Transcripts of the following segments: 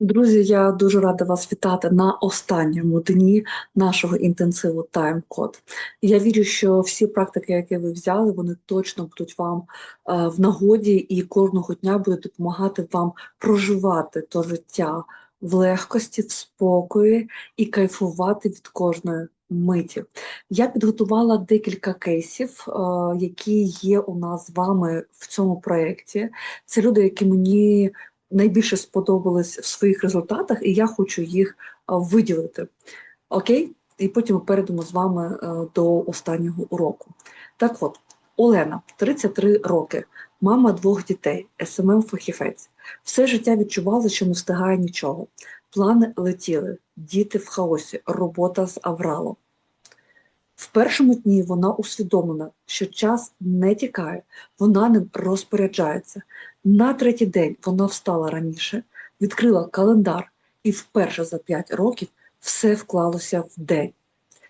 Друзі, я дуже рада вас вітати на останньому дні нашого інтенсиву тайм-код. Я вірю, що всі практики, які ви взяли, вони точно будуть вам е, в нагоді і кожного дня будуть допомагати вам проживати то життя в легкості, в спокої і кайфувати від кожної миті. Я підготувала декілька кейсів, е, які є у нас з вами в цьому проєкті. Це люди, які мені найбільше сподобались в своїх результатах, і я хочу їх виділити. Окей? І потім ми перейдемо з вами е, до останнього уроку. Так от, Олена, 33 роки, мама двох дітей, СММ фахівець. Все життя відчувала, що не встигає нічого. Плани летіли, діти в хаосі, робота з авралом. В першому дні вона усвідомлена, що час не тікає, вона ним розпоряджається. На третій день вона встала раніше, відкрила календар, і вперше за 5 років все вклалося в день.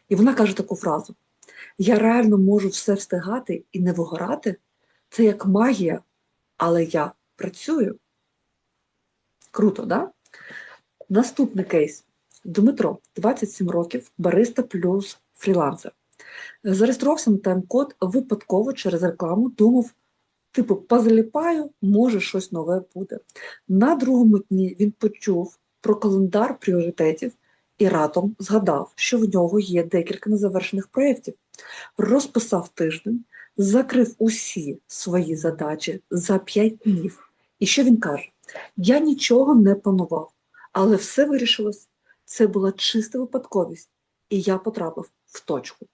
І вона каже таку фразу: Я реально можу все встигати і не вигорати. Це як магія, але я працюю. Круто, да? Наступний кейс. Дмитро, 27 років, бариста плюс фрілансер. Зареєструвався на тайм-код випадково через рекламу, думав, типу, позаліпаю, може щось нове буде. На другому дні він почув про календар пріоритетів і раптом згадав, що в нього є декілька незавершених проєктів. Розписав тиждень, закрив усі свої задачі за 5 днів. І що він каже? Я нічого не планував, але все вирішилось. Це була чиста випадковість, і я потрапив в точку.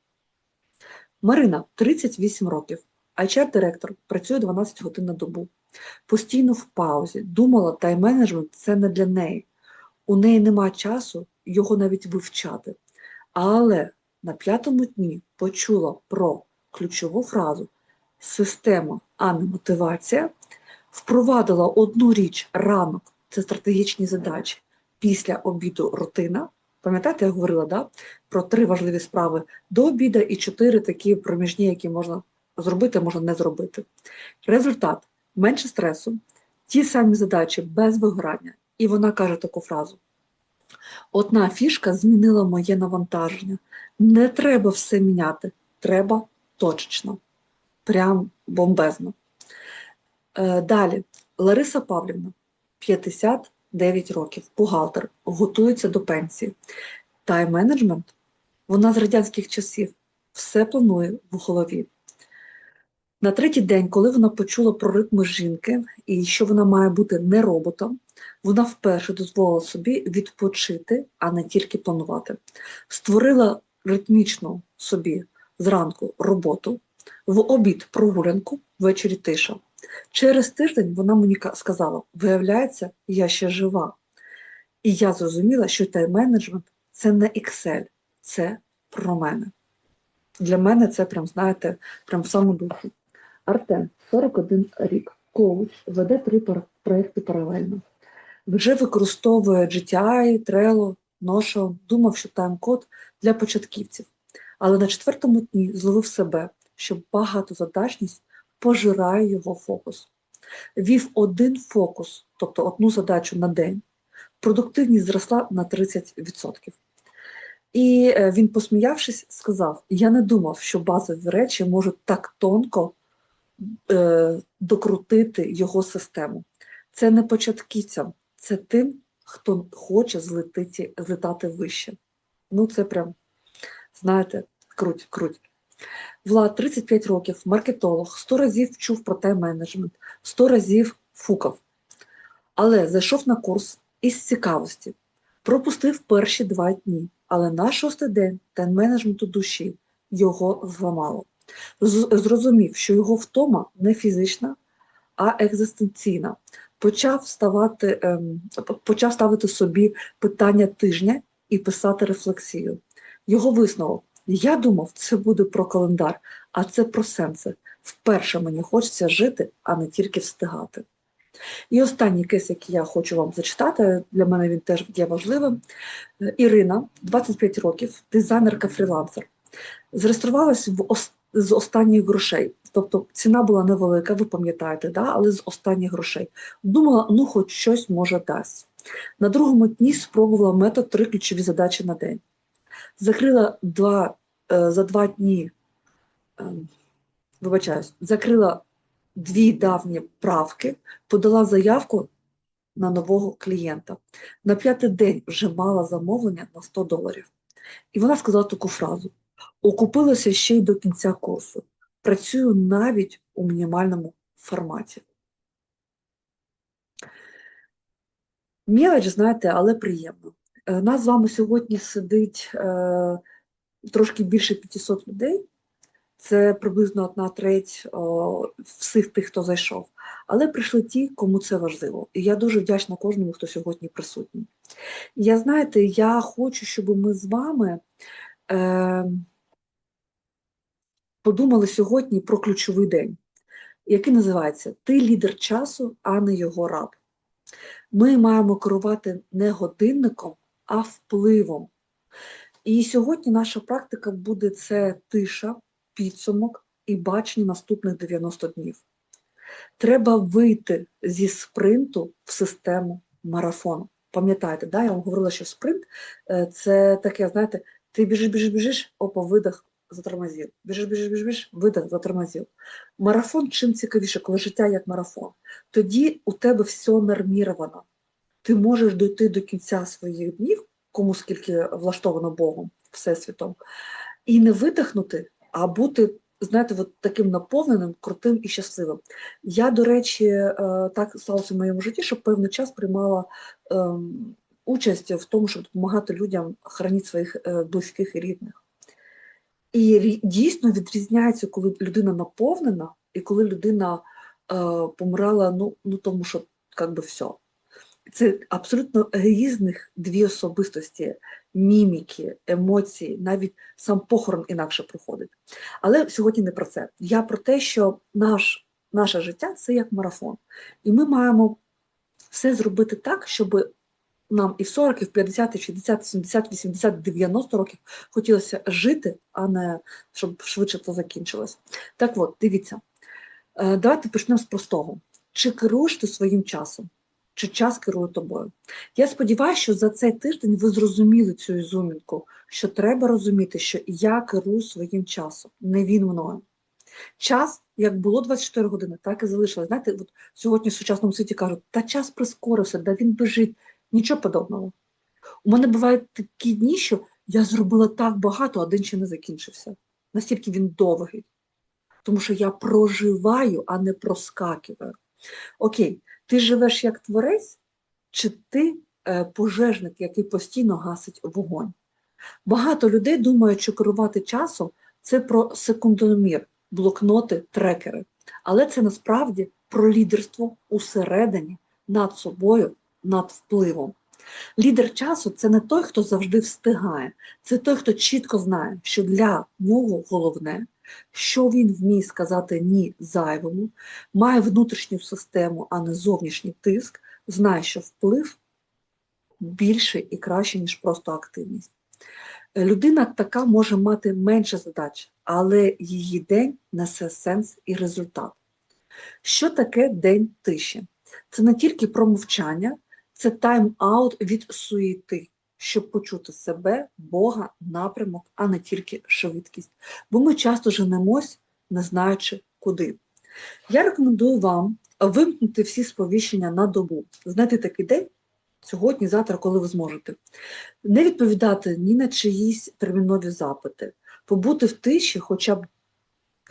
Марина 38 років, HR-директор, працює 12 годин на добу. Постійно в паузі, думала, тайм-менеджмент це не для неї. У неї нема часу його навіть вивчати. Але на п'ятому дні почула про ключову фразу система, а не мотивація, впровадила одну річ ранок це стратегічні задачі, після обіду рутина. Пам'ятаєте, я говорила да, про три важливі справи до обіду і чотири такі проміжні, які можна зробити, можна не зробити. Результат менше стресу, ті самі задачі без вигорання. І вона каже таку фразу: одна фішка змінила моє навантаження. Не треба все міняти, треба точечно. Прям бомбезно. Е, далі, Лариса Павлівна, 50 9 років, бухгалтер, готується до пенсії. Тайм-менеджмент, вона з радянських часів все планує в голові. На третій день, коли вона почула про ритми жінки і що вона має бути не роботом, вона вперше дозволила собі відпочити, а не тільки планувати. Створила ритмічну собі зранку роботу, в обід прогулянку, ввечері тиша. Через тиждень вона мені сказала: виявляється, я ще жива. І я зрозуміла, що тайм-менеджмент це не Excel, це про мене. Для мене це прям, знаєте, прям в саму духу. Артем, 41 рік, коуч, веде три проєкти паралельно. Вже використовує GTI, Trello, Notion, думав, що тайм-код для початківців. Але на четвертому дні зловив себе, що багатозадачність пожирає його фокус. Вів один фокус, тобто одну задачу на день, продуктивність зросла на 30%. І е, він, посміявшись, сказав: Я не думав, що базові речі можуть так тонко е, докрутити його систему. Це не початківцям, це тим, хто хоче злетити, злетати вище. Ну, це прям, знаєте, круть, круть. Влад 35 років, маркетолог, 100 разів чув про тайм-менеджмент, 100 разів фукав. Але зайшов на курс із цікавості, пропустив перші два дні, але на шостий день тайм-менеджменту душі його зламало. Зрозумів, що його втома не фізична, а екзистенційна. Почав ставати, ем, почав ставити собі питання тижня і писати рефлексію. Його висновок. Я думав, це буде про календар, а це про сенси. Вперше мені хочеться жити, а не тільки встигати. І останній кейс, який я хочу вам зачитати, для мене він теж є важливим. Ірина, 25 років, дизайнерка фрілансер. Зареєструвалась з останніх грошей. Тобто ціна була невелика, ви пам'ятаєте, да? але з останніх грошей. Думала, ну хоч щось може дасть. На другому дні спробувала метод три ключові задачі на день. Закрила два, е, за два дні, е, вибачаюсь, закрила дві давні правки, подала заявку на нового клієнта. На п'ятий день вже мала замовлення на 100 доларів. І вона сказала таку фразу: окупилася ще й до кінця курсу. Працюю навіть у мінімальному форматі. Мілоч, знаєте, але приємно. Е, Нас з вами сьогодні сидить е, трошки більше 500 людей. Це приблизно одна треть всіх тих, хто зайшов. Але прийшли ті, кому це важливо. І я дуже вдячна кожному, хто сьогодні присутній. Я знаєте, я хочу, щоб ми з вами е, подумали сьогодні про ключовий день, який називається Ти лідер часу, а не його раб. Ми маємо керувати не годинником, а впливом. І сьогодні наша практика буде це тиша, підсумок і бачення наступних 90 днів. Треба вийти зі спринту в систему марафону. Пам'ятаєте, да? я вам говорила, що спринт е, це таке, знаєте, ти біжиш, біжиш, біжиш, опа, видих, затормозив. Біжиш, біжиш, біжиш, біжиш, видих, затормозив. Марафон чим цікавіше, коли життя як марафон. Тоді у тебе все норміровано. Ти можеш дойти до кінця своїх днів, кому скільки влаштовано Богом, Всесвітом, і не видихнути, а бути, знаєте, от таким наповненим, крутим і щасливим. Я, до речі, е, так сталося в моєму житті, що певний час приймала ем, участь в тому, щоб допомагати людям хранити своїх е, близьких і рідних. І дійсно відрізняється, коли людина наповнена, і коли людина е, помирала, ну, ну тому що як би все. Це абсолютно різних дві особистості, міміки, емоції, навіть сам похорон інакше проходить. Але сьогодні не про це. Я про те, що наш, наше життя це як марафон. І ми маємо все зробити так, щоб нам і в 40, і в 50, і в 60, 70, 80, 90 років хотілося жити, а не щоб швидше це закінчилось. Так от, дивіться, е, давайте почнемо з простого. Чи керуєш ти своїм часом? Чи час керує тобою? Я сподіваюся, що за цей тиждень ви зрозуміли цю ізюмінку, що треба розуміти, що я керую своїм часом, не він мною. Час, як було 24 години, так і залишилось. Знаєте, от сьогодні в сучасному світі кажуть, та час прискорився, да він біжить. Нічого подобного. У мене бувають такі дні, що я зробила так багато, а день ще не закінчився. Настільки він довгий. Тому що я проживаю, а не проскакиваю. Окей, ти живеш як творець, чи ти е, пожежник, який постійно гасить вогонь? Багато людей думають, що керувати часом це про секундомір, блокноти, трекери. Але це насправді про лідерство усередині, над собою, над впливом. Лідер часу це не той, хто завжди встигає, це той, хто чітко знає, що для нього головне, що він вміє сказати ні зайвому, має внутрішню систему, а не зовнішній тиск, знає, що вплив більший і краще, ніж просто активність. Людина така може мати менше задач, але її день несе сенс і результат. Що таке день тиші? Це не тільки про мовчання, це тайм-аут від суєти, щоб почути себе, Бога, напрямок, а не тільки швидкість. Бо ми часто женемось, не знаючи куди. Я рекомендую вам вимкнути всі сповіщення на добу, знайти такий день сьогодні, завтра, коли ви зможете. Не відповідати ні на чиїсь термінові запити, побути в тиші хоча б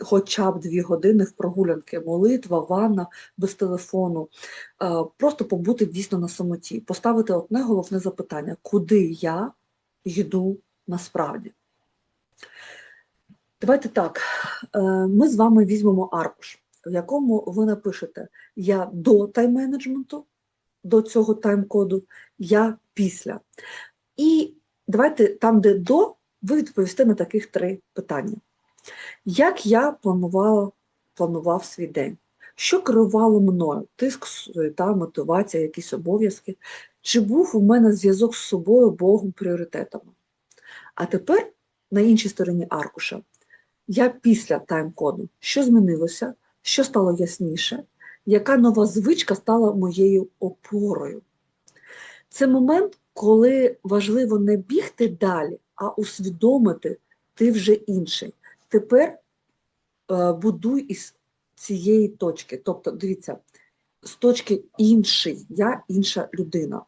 хоча б дві години в прогулянки, молитва, ванна без телефону, е, просто побути дійсно на самоті, поставити одне головне запитання, куди я йду насправді. Давайте так, е, ми з вами візьмемо аркуш, в якому ви напишете Я до тайм-менеджменту, до цього тайм-коду, я після. І давайте там, де до, ви відповісте на таких три питання. Як я планувала, планував свій день? Що керувало мною? Тиск, суєта, мотивація, якісь обов'язки? Чи був у мене зв'язок з собою, Богом, пріоритетами? А тепер на іншій стороні аркуша. Я після тайм-коду. Що змінилося? Що стало ясніше? Яка нова звичка стала моєю опорою? Це момент, коли важливо не бігти далі, а усвідомити, ти вже інший. Тепер е, будуй із цієї точки. Тобто, дивіться, з точки інший, я інша людина.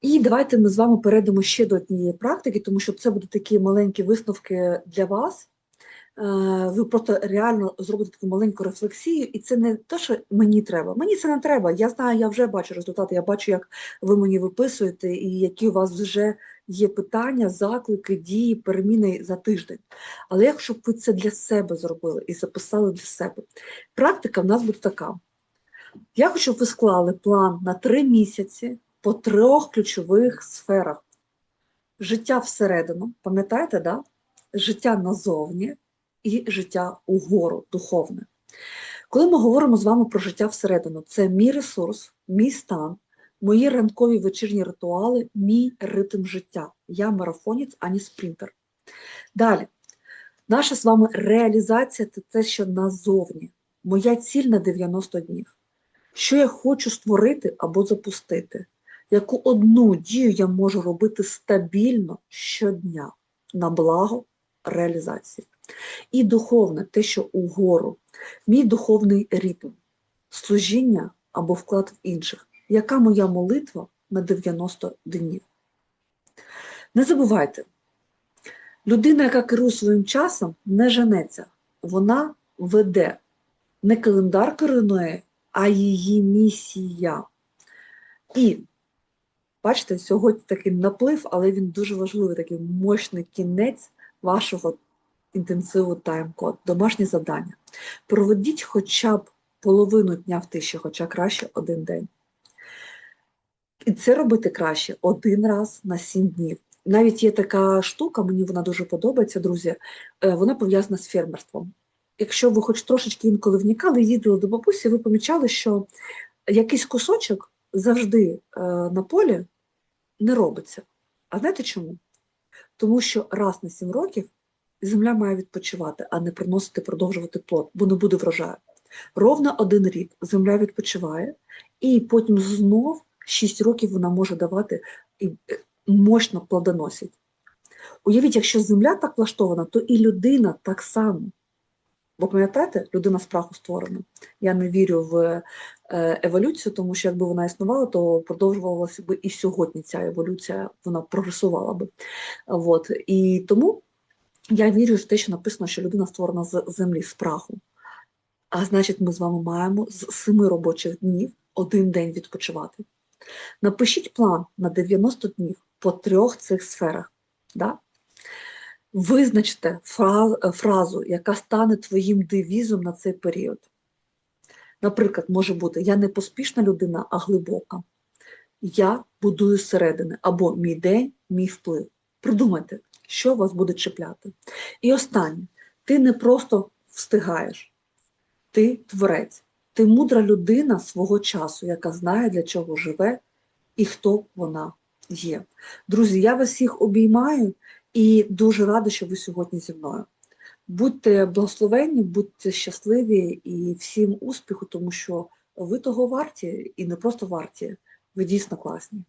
І давайте ми з вами перейдемо ще до однієї практики, тому що це будуть такі маленькі висновки для вас. Е, Ви просто реально зробите таку маленьку рефлексію, і це не те, що мені треба. Мені це не треба. Я знаю, я вже бачу результати, я бачу, як ви мені виписуєте, і які у вас вже є питання, заклики, дії, переміни за тиждень. Але якщо б ви це для себе зробили і записали для себе, практика в нас буде така. Я хочу, щоб ви склали план на три місяці по трьох ключових сферах. Життя всередину, пам'ятаєте, да? життя назовні і життя угору, духовне. Коли ми говоримо з вами про життя всередину, це мій ресурс, мій стан, мої ранкові вечірні ритуали, мій ритм життя. Я марафонець, а не спринтер. Далі, наша з вами реалізація це те, що назовні. Моя ціль на 90 днів. Що я хочу створити або запустити? Яку одну дію я можу робити стабільно щодня на благо реалізації? І духовне, те, що угору, мій духовний ритм, служіння або вклад в інших. Яка моя молитва на 90 днів? Не забувайте, людина, яка керує своїм часом, не женеться, вона веде не календар керує, а її місія. І бачите, сьогодні такий наплив, але він дуже важливий, такий мощний кінець вашого інтенсиву тайм-код, домашнє завдання. Проведіть хоча б половину дня в тиші, хоча краще один день. І це робити краще один раз на сім днів. Навіть є така штука, мені вона дуже подобається, друзі, е, вона пов'язана з фермерством. Якщо ви хоч трошечки інколи вникали, їздили до бабусі, ви помічали, що якийсь кусочок завжди е, на полі не робиться. А знаєте чому? Тому що раз на сім років земля має відпочивати, а не приносити, продовжувати плод, бо не буде врожаю. Ровно один рік земля відпочиває, і потім знов 6 років вона може давати і е, мощно плодоносить. Уявіть, якщо земля так влаштована, то і людина так само. Бо пам'ятаєте, людина з праху створена. Я не вірю в е, еволюцію, тому що якби вона існувала, то продовжувалася б і сьогодні ця еволюція, вона прогресувала би. От. І тому я вірю в те, що написано, що людина створена з землі, з праху. А значить, ми з вами маємо з семи робочих днів один день відпочивати. Напишіть план на 90 днів по трьох цих сферах. Да? Визначте фразу, яка стане твоїм девізом на цей період. Наприклад, може бути Я не поспішна людина, а глибока. Я будую зсередини, або мій день, мій вплив. Придумайте, що вас буде чіпляти. І останнє, ти не просто встигаєш, ти творець, ти мудра людина свого часу, яка знає, для чого живе і хто вона є. Друзі, я вас всіх обіймаю і дуже рада, що ви сьогодні зі мною. Будьте благословенні, будьте щасливі і всім успіху, тому що ви того варті і не просто варті, ви дійсно класні.